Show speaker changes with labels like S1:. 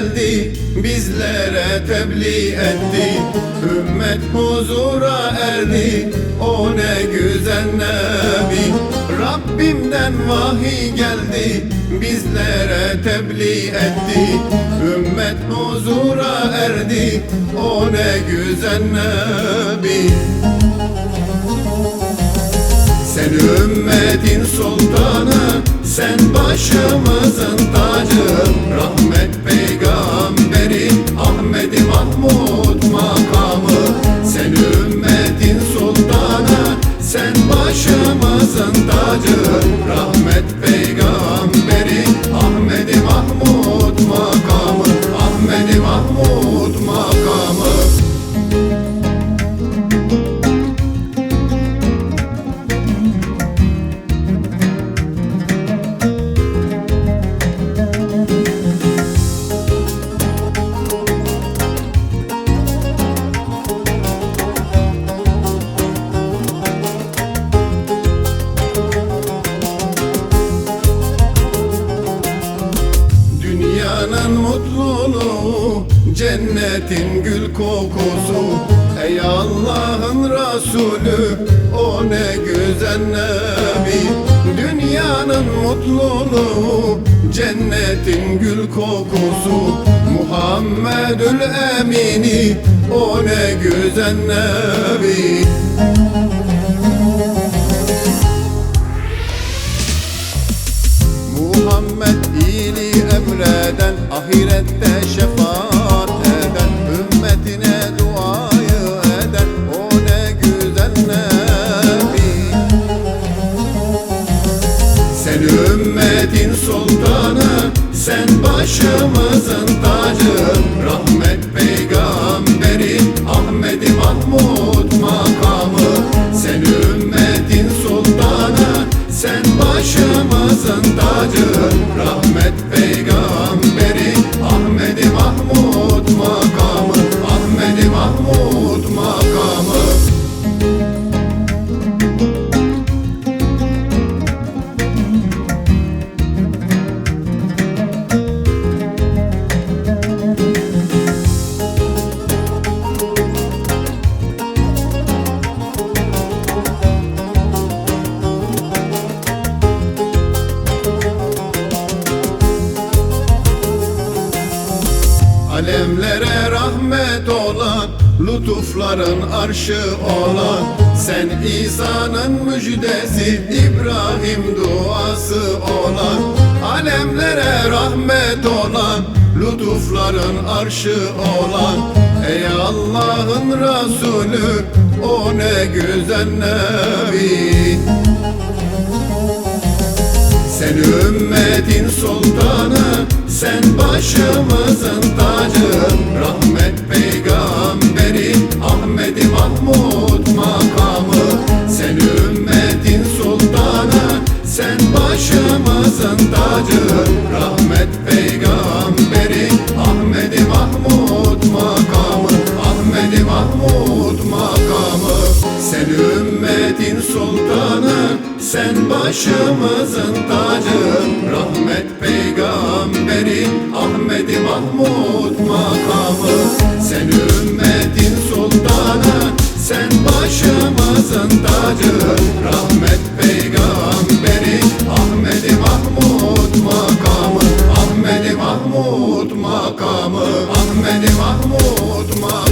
S1: geldi bizlere tebliğ etti. Ümmet huzura erdi o ne güzel nebi. Rabbimden vahiy geldi bizlere tebliğ etti. Ümmet huzura erdi o ne güzel nebi. Sen ümmetin sultanı, Cennetin gül kokusu. Ey Allah'ın Resulü O ne güzel Nebi. Dünyanın mutluluğu Cennetin gül kokusu. Muhammedül Emini O ne güzel Nebi. Muhammed iyiliği emreden Ahirette şefaat tacı Rahmet peygamberi Ahmedi Mahmud makamı. Sen ümmetin sultanı Sen başımızın tacı. Rahmet Alemlere rahmet olan Lütufların arşı olan Sen İsa'nın müjdesi İbrahim duası olan. Alemlere rahmet olan Lütufların arşı olan. Ey Allah'ın Resulü O ne güzel Nebi. Sen ümmetin sultanı, sen başımızın tacı. Rahmet peygamberi, Ahmedi Mahmud makamı. Sen ümmetin sultanı, sen başımızın tacı. Rahmet peygamberi, Ahmedi Mahmud makamı. Ahmedi Mahmud makamı. Sen ümmetin sultanı, sen başımızın tacı. Rahmet peygamberi Ahmedi Mahmud makamı. Sen ümmetin sultanı Sen başımızın tacı Rahmet peygamberi Ahmedi Mahmud makamı. Ahmedi Mahmud makamı Ahmedi Mahmud makamı